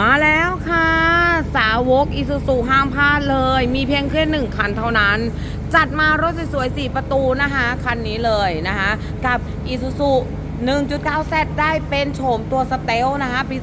มาแล้วค่ะ สาวกอีซูซูห้ามพลาดเลย มีเพียงแค่หนึ่งคันเท่านั้น จัดมารถสวยๆ4ประตูนะคะ คันนี้เลยนะคะ กับอีซูซู1.9 Z ได้เป็นโฉมตัวสเตลนะคะ ปี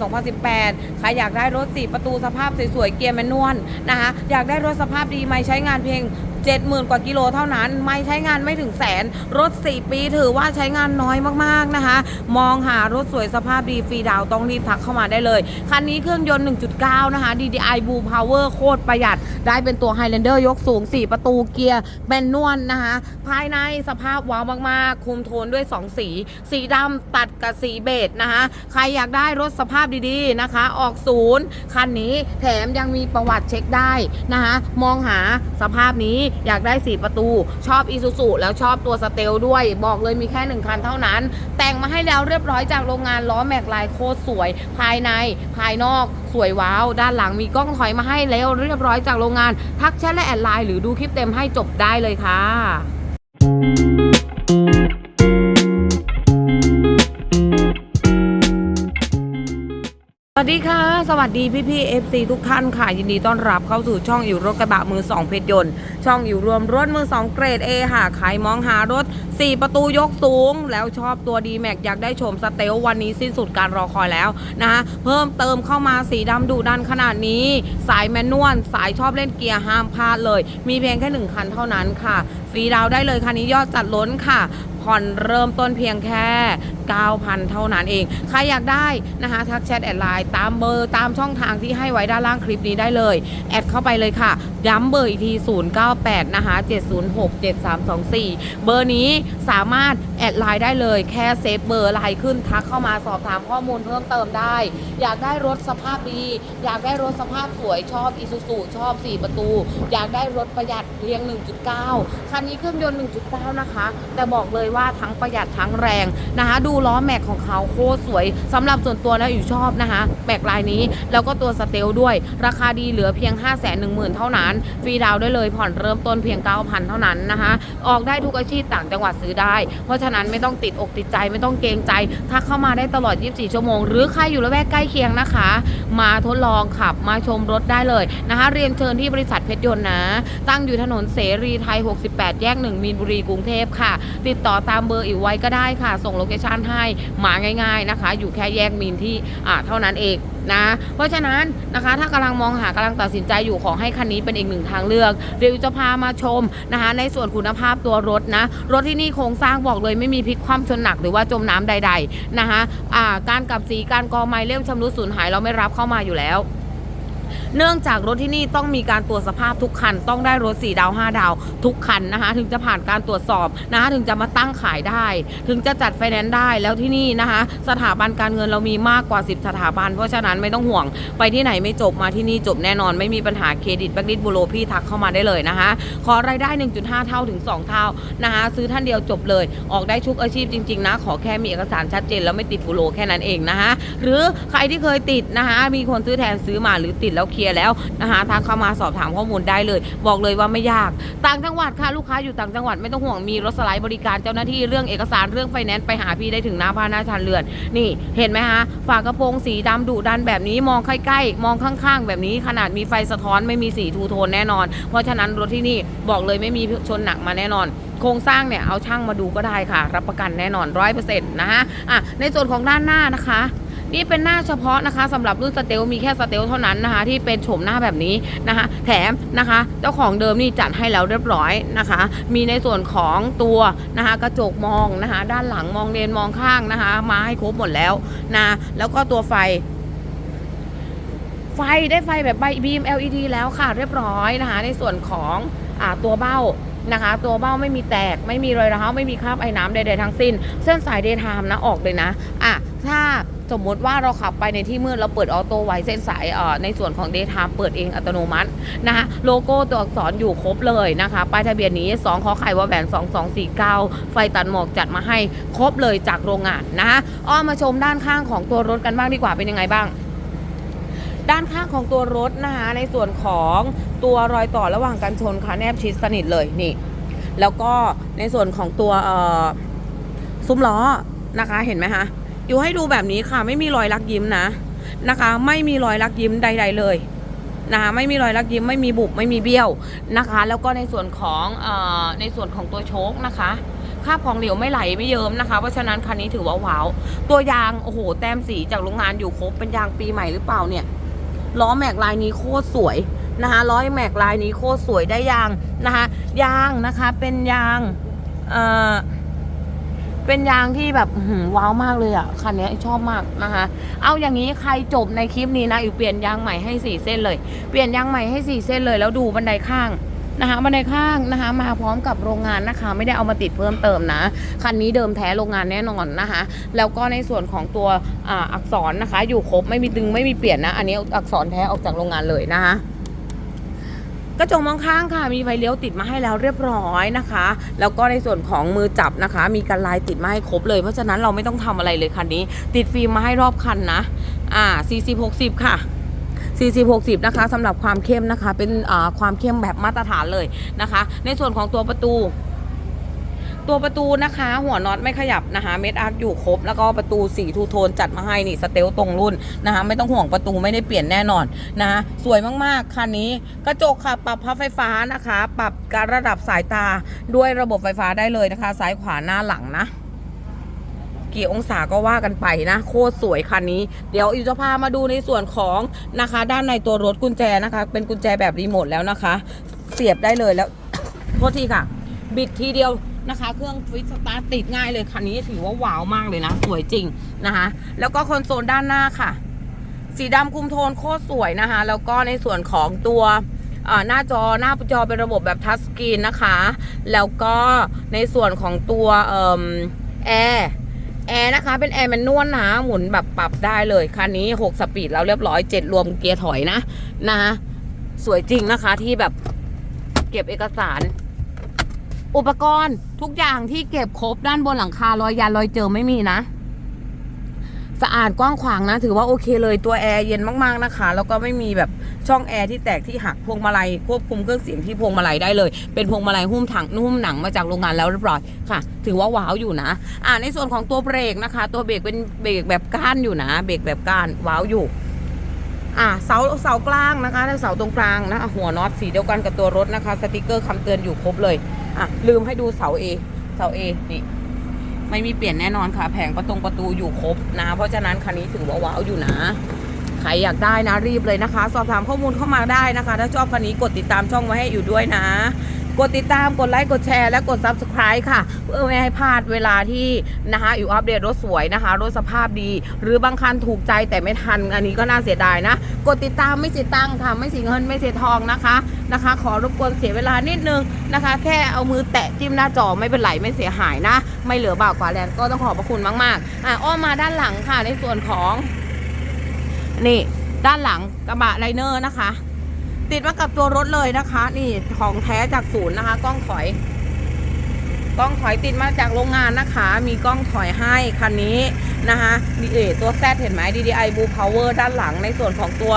2018 ใครอยากได้รถ 4 ประตูสภาพสวยๆ เกียร์แมนนวลนะคะ อยากได้รถสภาพดีไม่ใช้งานเพียง70,000 กว่ากิโลเท่านั้น ไม่ใช้งานไม่ถึงแสน รถ 4 ปีถือว่าใช้งานน้อยมากๆนะคะ มองหารถสวยสภาพดีฟรีดาวต้องรีบทักเข้ามาได้เลย คันนี้เครื่องยนต์ 1.9 นะคะ DDI Blue Power โคตรประหยัด ได้เป็นตัว Highlander ยกสูง 4 ประตูเกียร์แมนนวลนะคะ ภายในสภาพว้าวมากๆ คุมโทนด้วย 2 สี สีดำตัดกับสีเบจนะคะ ใครอยากได้รถสภาพดีๆนะคะ ออกศูนย์คันนี้แถมยังมีประวัติเช็คได้นะคะ มองหาสภาพนี้อยากได้ 4 ประตู ชอบอีซูซูแล้วชอบตัวสเตลด้วย บอกเลยมีแค่ 1 คันเท่านั้น แต่งมาให้แล้วเรียบร้อยจากโรงงานล้อแม็กลายโคตรสวย ภายในภายนอกสวยว้าว ด้านหลังมีกล้องถอยมาให้แล้วเรียบร้อยจากโรงงาน ทักแชทและแอดไลน์หรือดูคลิปเต็มให้จบได้เลยค่ะ วัสดีค่ะ สวัสดีพี่พี่เอฟซีทุกท่านค่ะ ยินดีต้อนรับเข้าสู่ช่องอยู่รถกระบะมือ2เพชรยนต์ ช่องอยู่รวมรถมือ2เกรด A ค่ะใครมองหารถ 4 ประตูยกสูง แล้วชอบตัวดีแม็กอยากได้ชมสเตลวันนี้สิ้นสุดการรอคอยแล้วนะคะเพิ่มเติมเข้ามาสีดำดุดันขนาดนี้ สายแมนนวลสายชอบเล่นเกียร์ห้ามพลาดเลย มีเพียงแค่หนึ่งคันเท่านั้นค่ะ ฟรีดาวได้เลยคันนี้ยอดจัดล้นค่ะผ่อนเริ่มต้นเพียงแค่9,000 เท่านั้นเอง ใครอยากได้นะคะทักแชทแอดไลน์ตามเบอร์ตามช่องทางที่ให้ไว้ด้านล่างคลิปนี้ได้เลย แอดเข้าไปเลยค่ะ ย้ำเบอร์อีกที 098 นะคะ 706 7324 เบอร์นี้สามารถแอดไลน์ได้เลยแค่เซฟเบอร์ไลน์ขึ้นทักเข้ามาสอบถามข้อมูลเพิ่มเติมได้ อยากได้รถสภาพดี อยากได้รถสภาพสวยชอบอีซูซูชอบ 4 ประตู อยากได้รถประหยัดเพียง 1.9 คันนี้เครื่องยนต์ 1.9 นะคะ แต่บอกเลยว่าทั้งประหยัดทั้งแรงนะคะดููล้อแม็กของเขาโคตรสวยสำหรับส่วนตัวแล้วอยู่ชอบนะคะแม็กลายนี้แล้วก็ตัวสเตลด้วย ราคาดีเหลือเพียง 5 1 0 0 0 0 เท่านั้น ฟรีดาวได้เลยผ่อนเริ่มต้นเพียง 9,000 เท่านั้นนะคะออกได้ทุกอาชีพต่างจังหวัดซื้อได้ เพราะฉะนั้นไม่ต้องติดอกติดใจไม่ต้องเกรงใจทักเข้ามาได้ตลอด 24 ชั่วโมง หรือใครอยู่ละแวกใกล้เคียงนะคะ มาทดลองขับมาชมรถได้เลยนะคะ เรียนเชิญที่บริษัทเพชรยนต์นะ ตั้งอยู่ถนนเสรีไทย 68 แยก 1 มีนบุรีกรุงเทพค่ะ ติดต่อตามเบอร์อีกไว้ก็ได้ค่ะ ส่งโลเคชั่นให้มาง่าย ๆนะคะ อยู่แค่แยกมีนที่อ่าเท่านั้นเองนะเพราะฉะนั้นนะคะถ้ากำลังมองหากำลังตัดสินใจอยู่ขอให้คันนี้เป็นอีกหนึ่งทางเลือกเดี๋ยวจะพามาชมนะคะ ในส่วนคุณภาพตัวรถนะ รถที่นี่โครงสร้างบอกเลยไม่มีพลิกคว่ำชนหนักหรือว่าจมน้ำใด ๆนะคะอ่าการกับสีการกอไม้เลี่ยมชำรุดสูญหายเราไม่รับเข้ามาอยู่แล้ว เนื่องจากรถที่นี่ต้องมีการตรวจสภาพทุกคัน ต้องได้รถ 4 ดาว 5 ดาว ทุกคันนะคะ ถึงจะผ่านการตรวจสอบนะคะถึงจะมาตั้งขายได้ ถึงจะจัดไฟแนนซ์ได้แล้วที่นี่นะคะ สถาบันการเงินเรามีมากกว่า 10 สถาบัน เพราะฉะนั้นไม่ต้องห่วง ไปที่ไหนไม่จบมาที่นี่จบแน่นอนไม่มีปัญหาเครดิตแบงก์ดิสบูโรพี่ทักเข้ามาได้เลยนะคะ ขอรายได้ 1.5 เท่าถึง 2 เท่านะคะซื้อท่านเดียวจบเลย ออกได้ทุกอาชีพจริงๆนะขอแค่มีเอกสารชัดเจนแล้วไม่ติดบูโรแค่นั้นเองนะคะหรือใครที่เคยติดนะคะมีคนซื้อแทนซื้อมาหรือติดแล้วคลียร์แล้วนะคะทักเข้ามาสอบถามข้อมูลได้เลย บอกเลยว่าไม่ยาก ต่างจังหวัดค่ะลูกค้าอยู่ต่างจังหวัดไม่ต้องห่วงมีรถสไลด์บริการเจ้าหน้าที่เรื่องเอกสารเรื่องไฟแนนซ์ไปหาพี่ได้ถึงหน้าบ้านหน้าชานเรือน นี่เห็นไหมคะฝากระโปรงสีดำดุดันแบบนี้มองใกล้ๆมองข้างๆ แบบนี้ขนาดมีไฟสะท้อนไม่มีสีทูโทนแน่นอน เพราะฉะนั้นรถที่นี่บอกเลยไม่มีชนหนักมาแน่นอนโครงสร้างเนี่ยเอาช่างมาดูก็ได้ค่ะ รับประกันแน่นอนร้อยเปอร์เซ็นต์นะฮะอะในส่วนของด้านหน้านะคะ นี่เป็นหน้าเฉพาะนะคะสำหรับรุ่นสเตลมีแค่สเตลเท่านั้นนะคะ ที่เป็นโฉมหน้าแบบนี้นะคะ แถมนะคะ เจ้าของเดิมนี่จัดให้แล้วเรียบร้อยนะคะ มีในส่วนของตัวนะคะกระจกมองนะคะ ด้านหลังมองเลนมองข้างนะคะ มาให้ครบหมดแล้วนะแล้วก็ตัวไฟไฟได้ไฟแบบใบบีม LED แล้วค่ะเรียบร้อยนะคะ ในส่วนของอตัวเบ้านะคะ ตัวเบ้าไม่มีแตก ไม่มีรอยร้าวไม่มีคราบไอ้น้ำใดๆทั้งสิ้น เส้นสายเดย์ไทม์นะออกเลยนะอะถ้า สมมติว่าเราขับไปในที่มืดเราเปิดออโต้ไว้เส้นสายในส่วนของเดย์ไทม์เปิดเองอัตโนมัตินะคะโลโก้ตัวอักษรอยู่ครบเลยนะคะป้ายทะเบียนนี้ 2 ขอไข่วอแหวน 2249 ไฟตัดหมอกจัดมาให้ครบเลยจากโรงงานนะคะอ้อมมาชมด้านข้างของตัวรถกันบ้างดีกว่าเป็นยังไงบ้าง ด้านข้างของตัวรถนะคะในส่วนของตัวรอยต่อระหว่างกันชนค่ะแนบชิดสนิทเลยนี่ แล้วก็ในส่วนของตัวซุ้มล้อนะคะเห็นไหมคะ อยู่ให้ดูแบบนี้ค่ะ ไม่มีรอยลักยิ้มนะนะคะ ไม่มีรอยลักยิ้มใด ๆ เลยนะคะไม่มีรอยลักยิ้มไม่มีบุบไม่มีเบี้ยวนะคะ แล้วก็ในส่วนของเออในส่วนของตัวโชคนะคะคาบของเหลวไม่ไหลไม่เยิ้มนะคะ เพราะฉะนั้นคันนี้ถือว่าว้าว ตัวยางโอ้โหแต้มสีจากโรงงานอยู่ครบเป็นยางปีใหม่หรือเปล่าเนี่ยล้อแม็กลายนี้โคตรสวยนะคะล้อแม็กลายนี้โคตรสวยได้ยางนะคะยางนะคะเป็นยางเอ่อ เป็นยางที่แบบว้าวมากเลยอะคันนี้ชอบมากนะคะเอาอย่างนี้ใครจบในคลิปนี้นะอยู่เปลี่ยนยางใหม่ให้สี่เส้นเลย เปลี่ยนยางใหม่ให้สี่เส้นเลย แล้วดูบันไดข้างนะคะบันไดข้างนะคะมาพร้อมกับโรงงานนะคะ ไม่ได้เอามาติดเพิ่มเติมนะคันนี้เดิมแท้โรงงานแน่นอนนะคะ แล้วก็ในส่วนของตัวออักษรนะคะ อยู่ครบไม่มีดึงไม่มีเปลี่ยนนะ อันนี้อักษรแท้ออกจากโรงงานเลยนะคะ กระจกมองข้างค่ะ มีไฟเลี้ยวติดมาให้แล้วเรียบร้อยนะคะ แล้วก็ในส่วนของมือจับนะคะ มีกันลายติดมาให้ครบเลย เพราะฉะนั้นเราไม่ต้องทำอะไรเลยคันนี้ ติดฟิล์มมาให้รอบคันนะ อ่า40 60 ค่ะ40 60 นะคะสำหรับความเข้มนะคะ เป็นความเข้มแบบมาตรฐานเลยนะคะ ในส่วนของตัวประตู ตัวประตูนะคะ หัวน็อตไม่ขยับนะคะ เม็ดอาร์คอยู่ครบ แล้วก็ประตูสีทูโทนจัดมาให้นี่สเตลตรงรุ่นนะคะ ไม่ต้องห่วงประตูไม่ได้เปลี่ยนแน่นอนนะคะสวยมากๆคันนี้กระจกค่ะปรับพับไฟฟ้านะคะ ปรับการระดับสายตาด้วยระบบไฟฟ้าได้เลยนะคะ ซ้ายขวาหน้าหลังนะกี่องศาก็ว่ากันไปนะ โคตรสวยคันนี้ เดี๋ยวอิวจะพามาดูในส่วนของนะคะ ด้านในตัวรถกุญแจนะคะ เป็นกุญแจแบบรีโมทแล้วนะคะ เสียบได้เลยแล้วโทษทีค่ะ บิดทีเดียว นะคะ เครื่องฟิตสตาร์ติดง่ายเลยคันนี้ถือว่าว้าวมากเลยนะ สวยจริงนะคะ แล้วก็คอนโซลด้านหน้าค่ะ สีดำคุมโทนโคตรสวยนะคะ แล้วก็ในส่วนของตัวหน้าจอหน้าจอเป็นระบบแบบทัชสกรีนนะคะ แล้วก็ในส่วนของตัวแอร์แอร์นะคะ เป็นแอร์แมนนวลนะหมุนแบบปรับได้เลยคันนี้ 6 สปีดแล้วเรียบร้อย 7 รวมเกียร์ถอยนะ นะ สวยจริงนะคะที่แบบเก็บเอกสาร อุปกรณ์ทุกอย่างที่เก็บครบด้านบนหลังคารอยยานรอยเจอไม่มีนะ สะอาดกว้างขวางนะ ถือว่าโอเคเลยตัวแอร์เย็นมากๆนะคะ แล้วก็ไม่มีแบบช่องแอร์ที่แตกที่หักพวงมาลัยควบคุมเครื่องเสียงที่พวงมาลัยได้เลย เป็นพวงมาลัยหุ้มถังหุ้มหนังมาจากโรงงานแล้วเรียบร้อยค่ะ ถือว่าว้าวอยู่นะ อ่าในส่วนของตัวเบรกนะคะ ตัวเบรกเป็นเบรกแบบก้านอยู่นะ เบรกแบบก้านว้าวอยู่อ่าเสาเสากลางนะคะเสาตรงกลางนะหัวน็อตสีเดียวกันกับตัวรถนะคะ สติกเกอร์คำเตือนอยู่ครบเลย อะลืมให้ดูเสาเอเสาเอนี่ไม่มีเปลี่ยนแน่นอนค่ะ แผงประตงประตูอยู่ครบนะ เพราะฉะนั้นคันนี้ถือว่าว้าวอยู่นะใครอยากได้นะรีบเลยนะคะ สอบถามข้อมูลเข้ามาได้นะคะ ถ้าชอบคันนี้กดติดตามช่องไว้ให้อยู่ด้วยนะ กดติดตามกดไลค์กดแชร์และกด subscribe ค่ะ เพื่อไม่ให้พลาดเวลาที่นะคะอยู่อัปเดตรถสวยนะคะ รถสภาพดี หรือบางคันถูกใจแต่ไม่ทัน อันนี้ก็น่าเสียดายนะ กดติดตามไม่เสียตังค์ค่ะไม่เสียเงินไม่เสียทองนะคะนะคะ ขอรบกวนเสียเวลานิดนึงนะคะ แค่เอามือแตะจิ้มหน้าจอไม่เป็นไรไม่เสียหายนะ ไม่เหลือบากกว่าแรงก็ต้องขอบพระคุณมากๆอะอ้อมมาด้านหลังค่ะในส่วนของนี่ด้านหลังกระบะไลเนอร์นะคะ ติดมากับตัวรถเลยนะคะ นี่ของแท้จากศูนย์นะคะ กล้องถอย กล้องถอยติดมาจากโรงงานนะคะ มีกล้องถอยให้คันนี้นะคะนี่เอตัวแซดเห็นไหม DDI Blue Power ด้านหลังในส่วนของตัว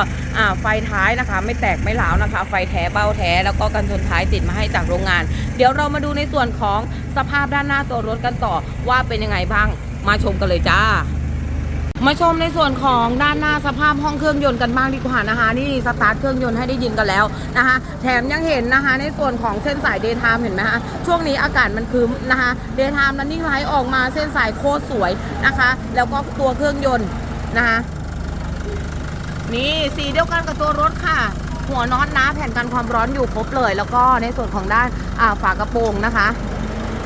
ไฟท้ายนะคะ ไม่แตกไม่หลาวนะคะ ไฟแท้เบ้าแท้แล้วก็กันชนท้ายติดมาให้จากโรงงาน เดี๋ยวเรามาดูในส่วนของสภาพด้านหน้าตัวรถกันต่อว่าเป็นยังไงบ้างมาชมกันเลยจ้า มาชมในส่วนของด้านหน้าสภาพห้องเครื่องยนต์กันบ้างดีกว่านะคะ นี่สตาร์ทเครื่องยนต์ให้ได้ยินกันแล้วนะคะ แถมยังเห็นนะคะ ในส่วนของเส้นสายเดย์ไทม์เห็นไหมคะช่วงนี้อากาศมันคืมนะคะเดย์ไทม์นั้นนิ่งไลท์ออกมาเส้นสายโคตรสวยนะคะ แล้วก็ตัวเครื่องยนต์นะคะนี่สีเดียวกันกับตัวรถค่ะ หัวน็อตนะแผ่นกันความร้อนอยู่ครบเลย แล้วก็ในส่วนของด้านฝากระโปรงนะคะ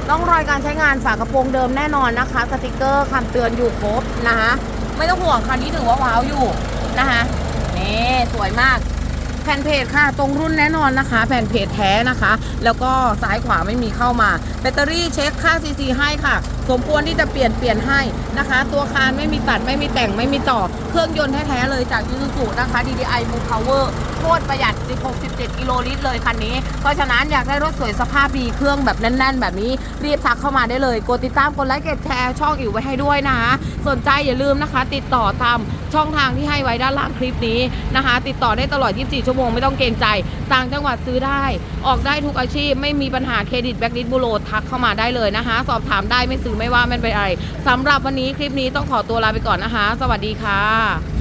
ร่องรอยการใช้งานฝากระโปรงเดิมแน่นอนนะคะ สติกเกอร์คำเตือนอยู่ครบนะคะ ไม่ต้องห่วงคันนี้ถือว่าว้าวอยู่นะคะนี่สวยมาก ผ่นเพจค่ะ ตรงรุ่นแน่นอนนะคะ แผ่นเพจแท้นะคะ แล้วก็ซ้ายขวาไม่มีเข้ามา แบตเตอรี่เช็คค่าซีซีให้ค่ะ สมควรที่จะเปลี่ยนเปลี่ยนให้นะคะ ตัวคานไม่มีตัดไม่มีแต่งไม่มีต่อ เครื่องยนต์แท้ๆเลยจากยูซูซูนะคะ DDI Blue Power โคตรประหยัด 16-17 กิโลลิตรเลยคันนี้ เพราะฉะนั้นอยากได้รถสวยสภาพดีเครื่องแบบแน่น ๆ แบบนี้รีบทักเข้ามาได้เลยกดติดตามกดไลค์กดแชร์ช่องอิ๋วไว้ให้ด้วยนะคะ สนใจอย่าลืมนะคะ ติดต่อตามช่องทางที่ให้ไว้ด้านล่างคลิปนี้นะคะ ติดต่อได้ตลอด 24 ชั่วโมงไม่ต้องเกรงใจ ต่างจังหวัดซื้อได้ ออกได้ทุกอาชีพ ไม่มีปัญหาเครดิตแบ็กลิสบูโรทักเข้ามาได้เลยนะคะ สอบถามได้ไม่ซื้อไม่ว่ามันเป็นอะไรสำหรับวันนี้คลิปนี้ต้องขอตัวลาไปก่อนนะคะ สวัสดีค่ะ